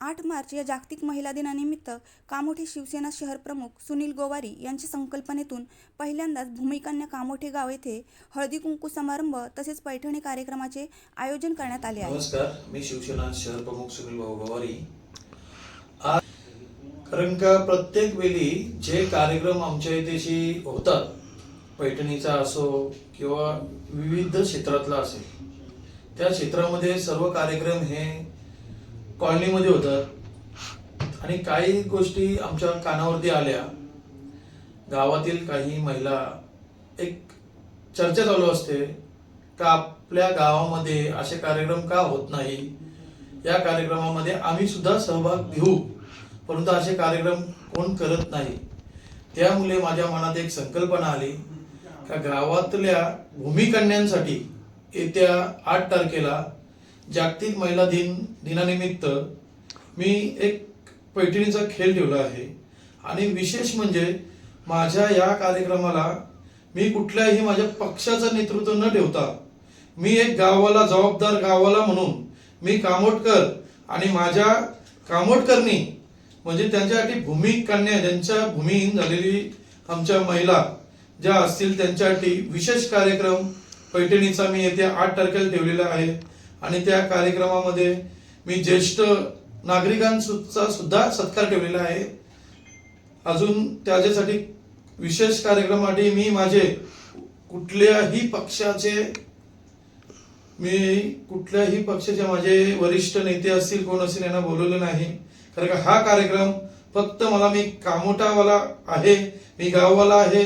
आठ मार्च या जागतिक महिला दिनानिमित्त कामोठे शिवसेना शहर प्रमुख सुनील गोवारी यांच्या संकल्पनेतून पहिल्यांदाच भूमिकांना कामोठे गाव येथे हळदी कुंकू समारंभ तसेच पैठणी कार्यक्रमाचे आयोजन करण्यात आले आहे. नमस्कार मी शिवसेना शहर प्रमुख सुनील भाऊ आज कारण का प्रत्येक वेळी जे कार्यक्रम आमच्या इथेशी होतात पैठणीचा असो किंवा विविध क्षेत्रातला असेल त्या क्षेत्रामध्ये सर्व कार्यक्रम हे कॉलनीमध्ये होतात आणि काही गोष्टी आमच्या कानावरती आल्या. गावातील काही महिला एक चर्चा चालू असते का आपल्या गावामध्ये असे कार्यक्रम का होत नाही? या कार्यक्रमामध्ये आम्ही सुद्धा सहभाग घेऊ. परंतु असे कार्यक्रम कोण करत नाही? त्यामुळे माझ्या मनात एक संकल्पना आली का गावातल्या भूमिकन्यांसाठी येत्या आठ तारखेला जागतिक महिला दिन दिनानिमित्त मी एक पैठणीचा खेळ ठेवला आहे. आणि विशेष म्हणजे माझ्या या कार्यक्रमाला मी कुठल्याही माझ्या पक्षाचं नेतृत्व न ठेवता मी एक गावाला जबाबदार गावाला म्हणून मी कामोटकर आणि माझ्या कामोटकरनी म्हणजे त्यांच्यासाठी भूमिक कन्या ज्यांच्या भूमिहीन झालेली आमच्या महिला ज्या असतील त्यांच्यासाठी विशेष कार्यक्रम पैठणीचा मी येत्या आठ तारखेला ठेवलेला आहे. आणि त्या कार्यक्रमामध्ये मी ज्येष्ठ नागरिकांचा सुद्धा सत्कार ठेवलेला आहे. अजून त्याच्यासाठी विशेष कार्यक्रमासाठी मी माझे कुठल्याही पक्षाचे मी कुठल्याही पक्षाचे माझे वरिष्ठ नेते असतील कोण असतील यांना बोलवलं नाही. कारण का हा कार्यक्रम फक्त मला मी कामोठावाला आहे मी गाववाला आहे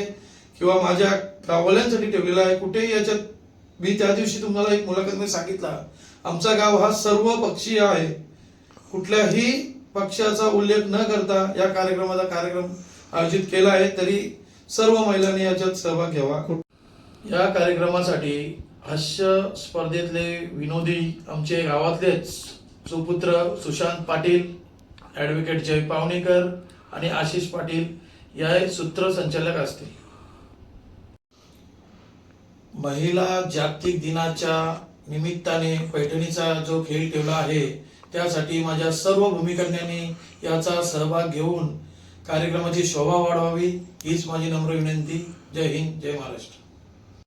किंवा माझ्या गाववाल्यांसाठी ठेवलेला आहे. कुठेही याच्यात मी त्या दिवशी तुम्हाला एक मुलाखतीमध्ये सांगितला. आमचा गाव हा सर्व पक्षीय आहे. कुठल्याही पक्षाचा उल्लेख न करता या कार्यक्रमाचा कार्यक्रम आयोजित केला आहे तरी सर्व महिलांनी याच्यात सहभाग घ्यावा. या कार्यक्रमासाठी हास्य स्पर्धेतले विनोदी आमचे गावातलेच सुपुत्र सुशांत पाटील ॲडव्होकेट जय पावणेकर आणि आशिष पाटील या सूत्रसंचालक असतील. महिला जागतिक दिनाच्या निमित्ताने पैठणीचा जो खेळ ठेवला आहे त्यासाठी माझ्या सर्व भूमिकन्यांनी याचा सहभाग घेऊन कार्यक्रमाची शोभा वाढवावी हीच माझी नम्र विनंती. जय हिंद जय महाराष्ट्र.